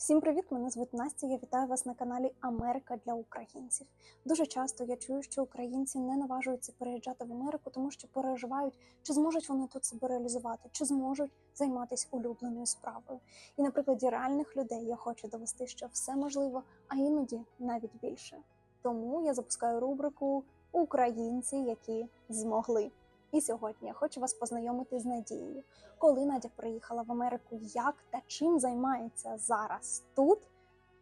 Всім привіт! Мене звуть Настя. Я вітаю вас на каналі Америка для українців. Дуже часто я чую, що українці не наважуються переїжджати в Америку, тому що переживають, чи зможуть вони тут себе реалізувати, чи зможуть займатися улюбленою справою. І на прикладі реальних людей я хочу довести, що все можливо, а іноді навіть більше. Тому я запускаю рубрику Українці, які змогли. І сьогодні я хочу вас познайомити з Надією. Коли Надя приїхала в Америку, як та чим займається зараз тут.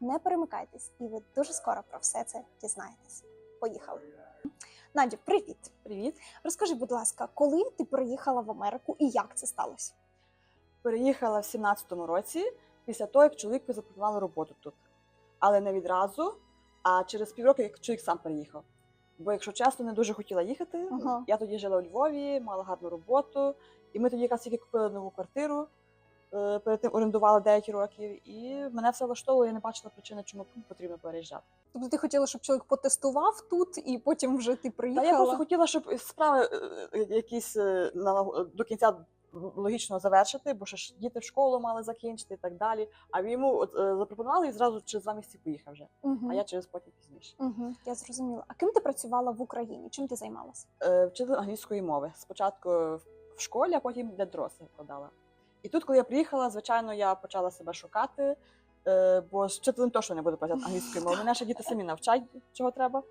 Не перемикайтесь, і ви дуже скоро про все це дізнаєтесь. Поїхали. Надя, привіт! Привіт. Розкажи, будь ласка, коли ти приїхала в Америку і як це сталося? Переїхала в 17-му році після того, як чоловіку запропонували роботу тут. Але не відразу, а через півроку, як чоловік сам переїхав. Бо, якщо чесно, не дуже хотіла їхати. Ага. Я тоді жила у Львові, мала гарну роботу, і ми тоді якраз тільки купили нову квартиру. е, Перед тим орендували деякі років, і мене все влаштовувало, я не бачила причини, чому потрібно переїжджати. Тобто ти хотіла, щоб чоловік потестував тут, і потім вже ти Та приїхала? я просто хотіла, щоб справи е, якісь е, до кінця логічно завершити, бо ще ж діти в школу мали закінчити і так далі. А йому от, е, запропонували і зразу через два місяці поїхав вже. Угу. А я через потім пізніше. Угу, я зрозуміла. А ким ти працювала в Україні? Чим ти займалася? Е, Вчитель англійської мови. Спочатку в школі, а потім для дорослих викладала. І тут, коли я приїхала, звичайно, я почала себе шукати, е, бо з вчителем точно не буду працювати англійською мовою. Мене ще діти самі навчать, чого треба.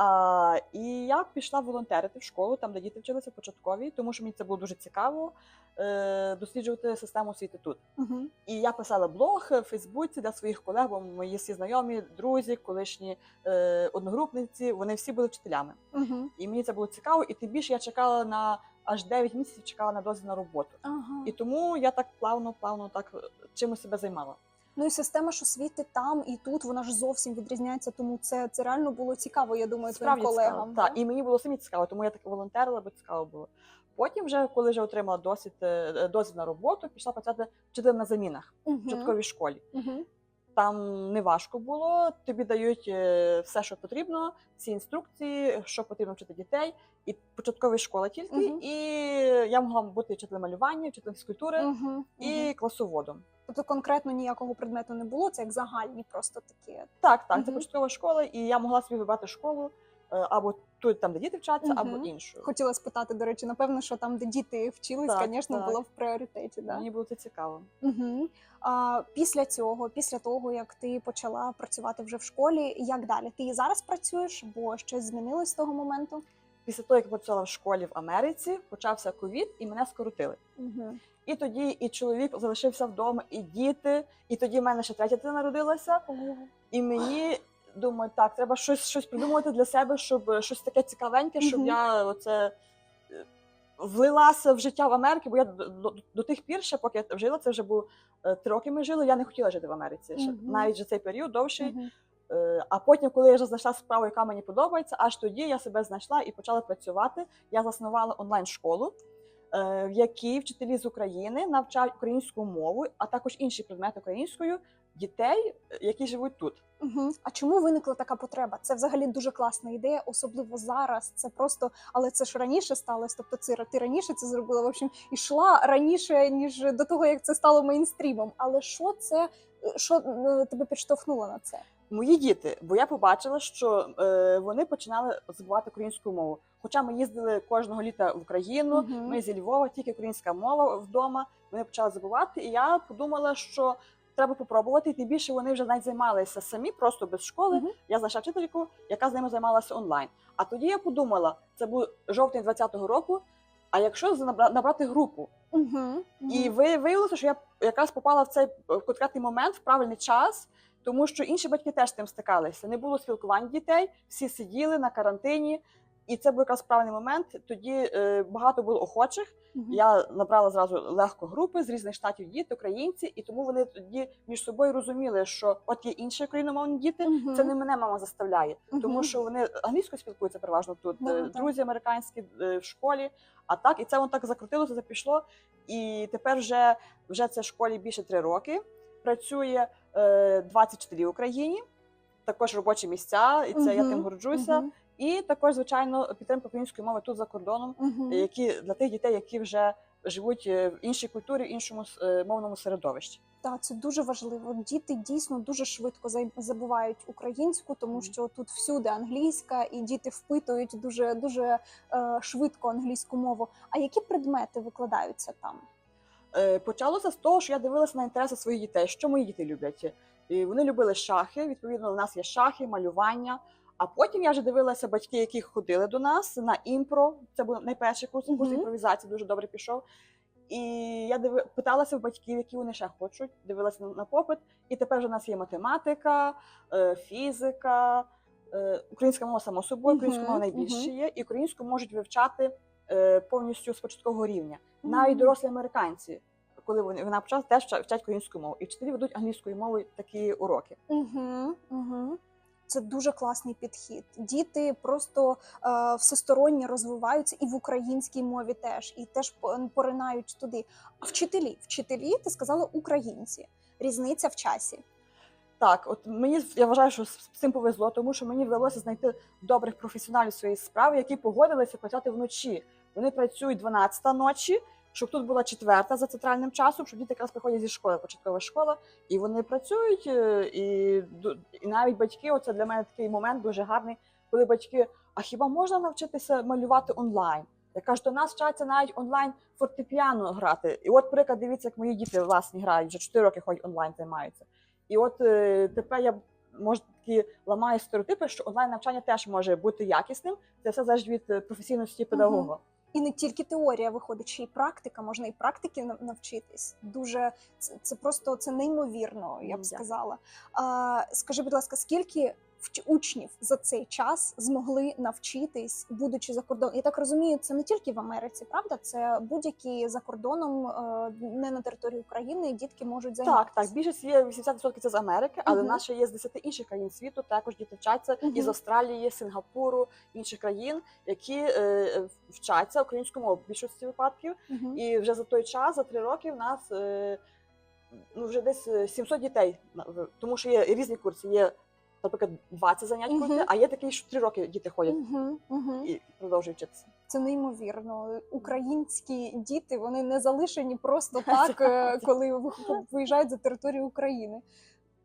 А, і я пішла волонтерити в школу, там, де діти вчилися в початковій, тому що мені це було дуже цікаво е, досліджувати систему освіти тут. Угу. І я писала блог в Фейсбуці для своїх колег, бо мої всі знайомі, друзі, колишні е, одногрупниці, вони всі були вчителями. Угу. І мені це було цікаво, і тим більше я чекала на аж 9 місяців чекала на дозвіл на роботу. Ага. І тому я так плавно, плавно так е, чимось себе займала. Ну і система ж освіти там і тут вона ж зовсім відрізняється, тому це, це реально було цікаво, я думаю, твоїм колегам. Так, і мені було самі цікаво, тому я так волонтерила, бо цікаво було. Потім, вже коли вже отримала досвід, е, дозвіл на роботу, пішла працювати вчителем на замінах в Мгм. початковій школі. Мгм. Там не важко було, тобі дають е, все, що потрібно, всі інструкції, що потрібно вчити дітей, і початкова школа тільки. Мгм. І я могла бути вчителем малювання, вчителем фізкультури Мгм. і Мгм. класоводом. Тобто конкретно ніякого предмету не було, це як загальні просто такі. Так, так, це Мгм. початкова школа, і я могла собі вибрати школу е, або тут, там, де діти вчаться, або Мгм. іншу. Хотіла спитати, до речі, напевно, що там, де діти вчились, Так, звісно, так. було в пріоритеті. Да? Мені було це цікаво. Угу. А після цього, після того, як ти почала працювати вже в школі, як далі? Ти і зараз працюєш, бо щось змінилось з того моменту? Після того, як я працювала в школі в Америці, почався ковід, і мене скоротили. Угу. І тоді і чоловік залишився вдома, і діти, і тоді в мене ще третя дитина народилася. І мені думаю, так, треба щось, щось придумувати для себе, щоб щось таке цікавеньке, щоб Мгм. я оце е, влилася в життя в Америці, бо я до, до, до тих пір, ще поки я жила, це вже було е, три роки ми жили. Я не хотіла жити в Америці. Ще, Мгм. навіть за цей період довший. Мгм. Е, А потім, коли я вже знайшла справу, яка мені подобається, аж тоді я себе знайшла і почала працювати. Я заснувала онлайн-школу, е, в якій вчителі з України навчають українську мову, а також інші предмети українською дітей, е, які живуть тут. Угу. А чому виникла така потреба? Це взагалі дуже класна ідея, особливо зараз. Це просто, але це ж раніше сталося. Тобто, це ти раніше це зробила. В общем, ішла раніше ніж до того, як це стало мейнстрімом. Але що це, що е, тебе підштовхнуло на це? Мої діти, бо я побачила, що е, вони починали забувати українську мову. Хоча ми їздили кожного літа в Україну, Мгм. ми зі Львова, тільки українська мова вдома. Вони почали забувати, і я подумала, що треба попробувати. І тим більше вони вже навіть займалися самі, просто без школи. Мгм. Я знайшла вчительку, яка з ними займалася онлайн. А тоді я подумала, це був жовтень 20-го року. А якщо набрати групу, Угу. і виявилося, що я якраз попала в цей е, конкретний момент в правильний час, тому що інші батьки теж з тим стикалися. Не було спілкувань дітей, всі сиділи на карантині, і це був якраз правильний момент. Тоді е, багато було охочих. Я набрала зразу легко групи з різних штатів діти, українці, і тому вони тоді між собою розуміли, що от є інші україномовні діти. Це не мене мама заставляє, тому що вони англійською спілкуються переважно тут, да. друзі американські е, в школі. А так, і це воно так закрутилося, це пішло. І тепер вже, вже це школі більше три роки. Працює е, 20 в Україні, також робочі місця, і це я тим горджуся. Мгм. І також, звичайно, підтримка української мови тут за кордоном, Мгм. які для тих дітей, які вже живуть е, в іншій культурі, в іншому е, мовному середовищі. Так, це дуже важливо. Діти дійсно дуже швидко забувають українську, тому що тут всюди англійська, і діти впитують дуже дуже е, швидко англійську мову. А які предмети викладаються там? Е, Почалося з того, що я дивилася на інтереси своїх дітей, що мої діти люблять. І вони любили шахи. Відповідно, у нас є шахи, малювання. А потім я вже дивилася батьки, які ходили до нас на імпро. Це був найперший курс, курс імпровізації дуже добре пішов. І я диви... питалася в батьків, які вони ще хочуть, дивилася на, попит. І тепер вже у нас є математика, е, фізика, е, українська мова само собою, українська мова найбільше є, і українську можуть вивчати повністю з початкового рівня. Навіть дорослі американці, коли вони вона почала, теж вча- вчать українську мову. І вчителі ведуть англійською мовою такі уроки. Угу, угу. Це дуже класний підхід. Діти просто е, всесторонньо розвиваються і в українській мові теж, і теж поринають туди. А вчителі, вчителі, ти сказала українці. Різниця в часі. Так, от мені я вважаю, що з з цим повезло, тому що мені вдалося знайти добрих професіоналів своєї справи, які погодилися працювати вночі. Вони працюють 12 ночі, щоб тут була четверта за центральним часом, щоб діти якраз приходять зі школи, початкова школа, і вони працюють. е, І, і навіть батьки, оце для мене такий момент дуже гарний, коли батьки, а хіба можна навчитися малювати онлайн? Я кажу, до нас вчаться навіть онлайн фортепіано грати. І от, приклад, дивіться, як мої діти власні грають, вже 4 роки ходять онлайн займаються. І от е, тепер я може такі ламаю стереотипи, що онлайн навчання теж може бути якісним. Це все залежить від е, професійності педагога. І не тільки теорія виходить, ще й практика, можна і практики навчитись. Дуже це, це просто це неймовірно, я б сказала. А, скажи, будь ласка, скільки учнів за цей час змогли навчитись, будучи за кордоном? Я так розумію, це не тільки в Америці, правда? Це будь-які за кордоном, е, не на території України, дітки можуть займатися. Так, так, більшість є 80% це з Америки, але Мгм. в є з 10 інших країн світу. Також діти вчаться Мгм. із Австралії, Сингапуру, інших країн, які е, вчаться українську мову в більшості випадків. Мгм. І вже за той час, за три роки, в нас е, ну, вже десь е, 700 дітей. на- в- Тому що є різні курси. Є, наприклад, 20 занять Мгм. кожне, а є такі, що три роки діти ходять Мгм. Мгм. і продовжують вчитися. Це неймовірно. Українські діти вони не залишені просто так, е, коли ви- виїжджають за територію України.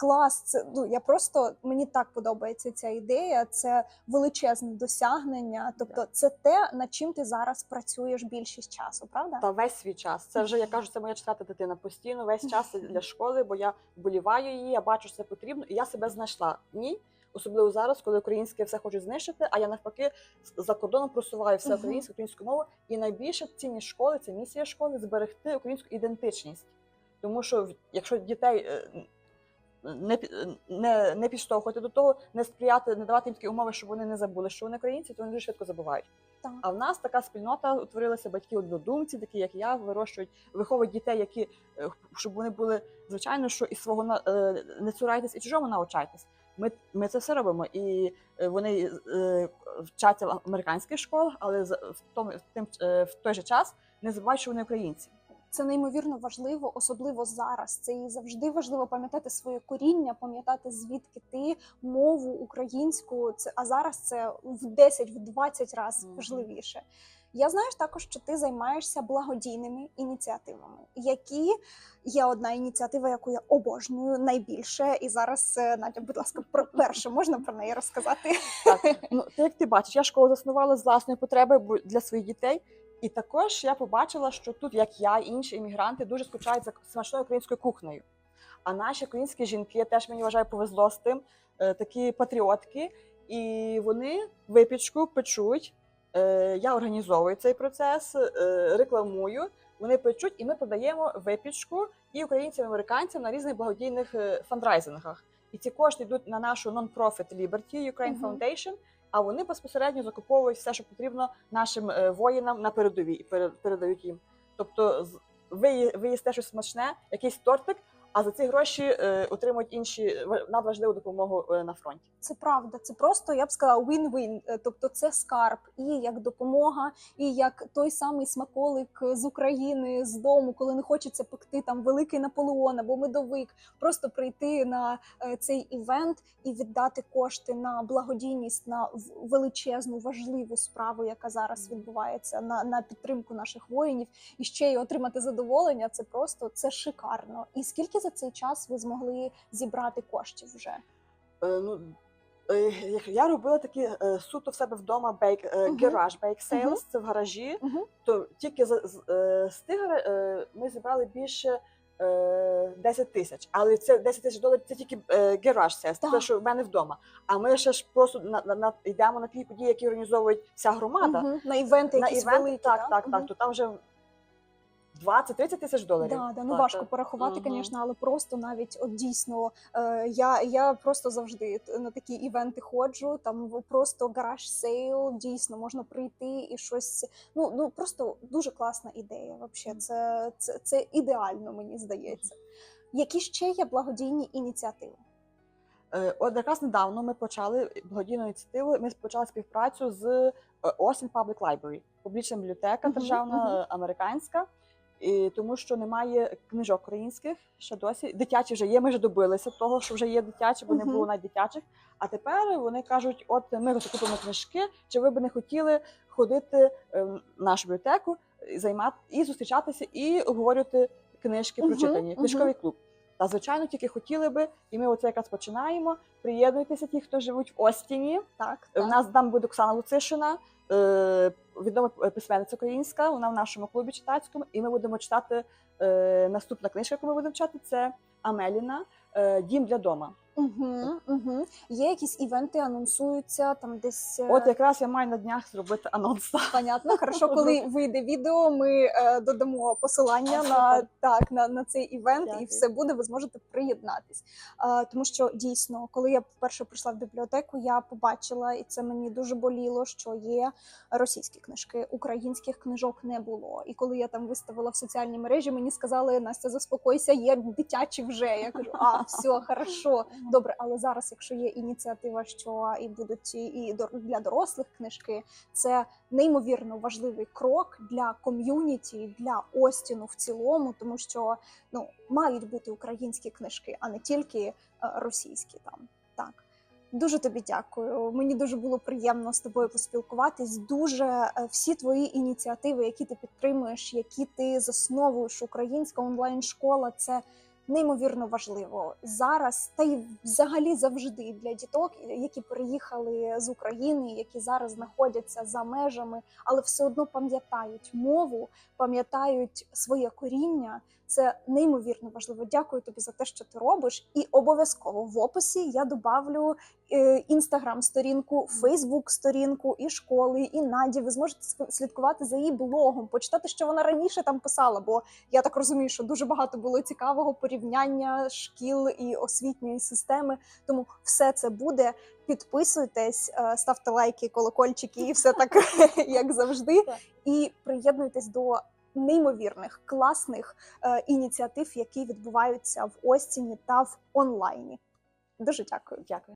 Клас, це ну я просто мені так подобається ця ідея. Це величезне досягнення. Тобто, це те, над чим ти зараз працюєш більшість часу, правда? Та весь свій час. Це вже я кажу, це моя четверта дитина. Постійно весь час для школи, бо я вболіваю її, я бачу, що це потрібно, і я себе знайшла в ній. Особливо зараз, коли українське все хочуть знищити, а я навпаки за кордоном просуваю все українське, українську мову. І найбільше цінність школи це місія школи зберегти українську ідентичність. Тому що якщо дітей е, не, не, не підштовхувати до того, не сприяти, не давати їм такі умови, щоб вони не забули, що вони українці, то вони дуже швидко забувають. Так. А в нас така спільнота утворилася батьки однодумці, такі як я, вирощують, виховують дітей, які е, щоб вони були звичайно, що і свого е, не цурайтесь, і чужому навчайтесь. Ми, ми це все робимо, і е, вони е, вчаться в американських школах, але в тому в тим в той же час не забувають, що вони українці. Це неймовірно важливо, особливо зараз. Це і завжди важливо пам'ятати своє коріння, пам'ятати звідки ти мову українську. Це а зараз це в 10 в 20 разів важливіше. Я знаю також, що ти займаєшся благодійними ініціативами, які є одна ініціатива, яку я обожнюю найбільше. І зараз, е, Надя, будь ласка, про перше можна про неї розказати? Так, ну як ти бачиш, я школу заснувала з власної потреби для своїх дітей. І також я побачила, що тут, як я, і інші іммігранти, дуже скучають за смачною українською кухнею. А наші українські жінки теж мені вважаю повезло з тим, е, такі патріотки, і вони випічку печуть. Е, Я організовую цей процес, е, рекламую. Вони печуть, і ми продаємо випічку і українцям, і американцям на різних благодійних фандрайзингах. І ці кошти йдуть на нашу non-profit Liberty Ukraine. Foundation, а вони безпосередньо закуповують все, що потрібно нашим е, воїнам на передовій і пере- передають їм. Тобто, ви, ви їсте щось смачне, якийсь тортик, а за ці гроші е, отримують інші ва- надважливу допомогу е, на фронті. Це правда, це просто я б сказала win-win. Е, Тобто це скарб і як допомога, і як той самий смаколик з України з дому, коли не хочеться пекти там великий Наполеон або медовик, просто прийти на е, цей івент і віддати кошти на благодійність на величезну важливу справу, яка зараз відбувається на, на підтримку наших воїнів, і ще й отримати задоволення. Це просто це шикарно. І скільки за цей час ви змогли зібрати коштів вже? Е, ну, е, я робила такі е, суто в себе вдома бейк, е, гараж бейк сейлс, це в гаражі. Мгм. То тільки з, з, з тих ми зібрали більше е, 10 тисяч. Але це 10 тисяч доларів це тільки гараж сейлс, Так. що в мене вдома. А ми ще ж просто на, на, на, йдемо на ті події, які організовують вся громада. Мгм. На івенти На якісь івенти, великі, так, да? так, Мгм. так. То там вже 20-30 тисяч доларів. Да, да, ну важко порахувати, Мгм. звісно, але просто навіть от дійсно е, я, я просто завжди т- на такі івенти ходжу. Там в- просто гараж сейл, дійсно можна прийти і щось. Ну ну просто дуже класна ідея. Вообще, це, це, це ідеально, мені здається. Які ще є благодійні ініціативи? Е, От якраз недавно ми почали благодійну ініціативу. Ми почали співпрацю з е, Austin Public Library, публічна бібліотека Мгм, державна мгм. е, американська. І тому що немає книжок українських ще досі. Дитячі вже є. Ми вже добилися того, що вже є дитячі, бо не було навіть дитячих. А тепер вони кажуть: от ми купимо книжки, чи ви б не хотіли ходити е, в нашу бібліотеку, займати і зустрічатися, і обговорювати книжки прочитані, книжковий клуб. Та звичайно, тільки хотіли би, і ми оце якраз починаємо. Приєднуйтеся, ті, хто живуть в Остіні. Так, У нас там буде Оксана Луцишина, відома письменниця українська. Вона в нашому клубі читацькому, і ми будемо читати. е, Наступна книжка, яку ми будемо читати, це Амеліна е, Дім для дома. Угу, угу. Є якісь івенти, анонсуються там десь. е, От якраз я маю на днях зробити анонс. Понятно, хорошо, коли вийде відео, ми е, додамо посилання на так на, на цей івент, Дякую. і все буде. Ви зможете приєднатись. Е, тому що дійсно, коли я вперше прийшла в бібліотеку, я побачила, і це мені дуже боліло, що є російські книжки, українських книжок не було. І коли я там виставила в соціальні мережі, мені сказали: Настя, заспокойся, є дитячі вже. Я кажу, а все хорошо. Добре, але зараз, якщо є ініціатива, що і будуть і- для дорослих книжки, це неймовірно важливий крок для ком'юніті, для Остіну в цілому, тому що ну мають бути українські книжки, а не тільки е, російські там. Так. Дуже тобі дякую. Мені дуже було приємно з тобою поспілкуватись. Дуже е, всі твої ініціативи, які ти підтримуєш, які ти засновуєш, українська онлайн школа це неймовірно важливо зараз, та й взагалі завжди для діток, які переїхали з України, які зараз знаходяться за межами, але все одно пам'ятають мову, пам'ятають своє коріння. Це неймовірно важливо. Дякую тобі за те, що ти робиш. І обов'язково в описі я добавлю інстаграм-сторінку, фейсбук-сторінку і школи, і Наді. Ви зможете слідкувати за її блогом, почитати, що вона раніше там писала. Бо я так розумію, що дуже багато було цікавого порівняння шкіл і освітньої системи. Тому все це буде. Підписуйтесь, е, ставте лайки, колокольчики і все так, як завжди. І приєднуйтесь до неймовірних класних е, ініціатив, які відбуваються в Остіні та в онлайні. Дуже дякую. Дякую.